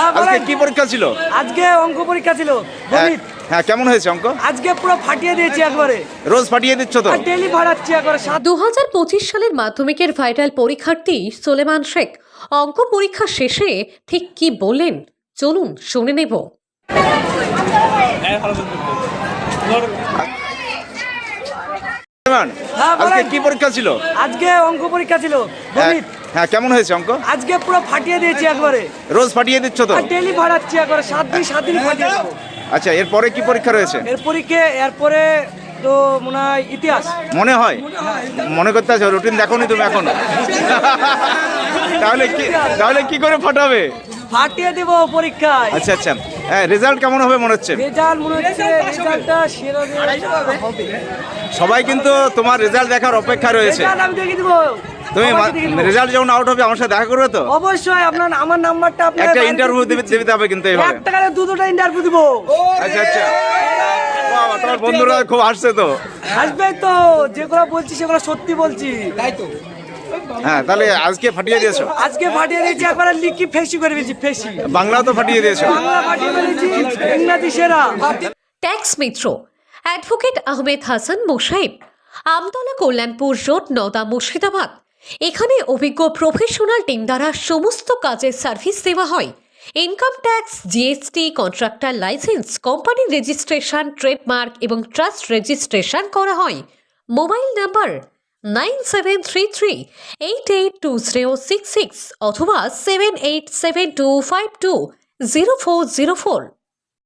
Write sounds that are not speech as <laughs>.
হ্যাঁ, আজকে কি পরীক্ষা ছিল? আজকে অঙ্ক পরীক্ষা ছিল। হ্যাঁ, গণিত। হ্যাঁ কেমন হয়েছে অঙ্ক? আজকে পুরো ফাটিয়ে দিয়েছি একবারে। রোজ ফাটিয়ে দিচ্ছ তো? ডেলি ফাটাচ্ছি একবারে দু সালের মাধ্যমিকের ভাইরাল পরীক্ষার্থী সোলেমান শেখ। অঙ্ক পরীক্ষা শেষে ঠিক কি বললেন? চলুন শুনে নেব। সুলেমান, হ্যাঁ, বলেন। আজকে কি পরীক্ষা ছিল? আজকে অঙ্ক পরীক্ষা ছিল। গণিত। হ্যাঁ কেমন হয়েছে অঙ্ক? আজকে পুরো ফাটিয়ে দিয়েছি একবারে। রোজ ফাটিয়ে দিচ্ছ তো? ডেলি ফাটাচ্ছি একবারে সাত দিন সাত দিন ফাটিয়ে দেবো। আচ্ছা এরপরে কি পরীক্ষা রয়েছে? এর পরীক্ষা এরপরে তো মনে হয় ইতিহাস। মনে হয়? মনে করতে আছো রুটিন দেখোনি তুমি এখনও? <laughs> তাহলে কি তাহলে কি করে ফাটাবে? ফাটিয়ে দেবো পরীক্ষায়। আচ্ছা আচ্ছা। হ্যাঁ রেজাল্ট কেমন হবে মনে হচ্ছে? রেজাল্ট মনে হচ্ছে রেজাল্টটা সেরা হবে। সবাই কিন্তু তোমার রেজাল্ট দেখার অপেক্ষা রয়েছে। রেজাল্ট আমি দেখে দেবো। তুমি। রেজাল্ট যখন আউট হবে আমার সাথে দেখা করবে তো? অবশ্যই আপনার আমার নাম্বারটা আপনার একটা ইন্টারভিউ দিতে হবে কিন্তু এভাবে। এক টাকাতে দু দুটো ইন্টারভিউ দিব। আচ্ছা আচ্ছা। বাবা, তোমার বন্ধুরা খুব হাসছে তো। আসবে তো যেগুলো বলছি সেগুলো সত্যি বলছি। তাই তো। হ্যাঁ তাহলে আজকে ফাটিয়ে দিয়েছ। আজকে ফাটিয়ে দিয়েছি একবারে লিখি ফেসি করে দিয়েছি ফেসি। বাংলাও তো ফাটিয়ে দিয়েছ। বাংলা ফাটিয়ে দিয়েছি ইংরাজি সেরা। Tax Mitra advocate Ahmed Hasan Mosaib Amtala Kalyanpur road Nawda Murshidabad এখানে অভিজ্ঞ প্রফেশনাল টিম দ্বারা সমস্ত কাজের সার্ভিস দেওয়া হয়। Income tax GST contractor licence company registration trademark এবং ট্রাস্ট রেজিস্ট্রেশন করা হয়। Mobile number nine seven three three eight eight two zero six six অথবা seven eight seven two five two zero four zero four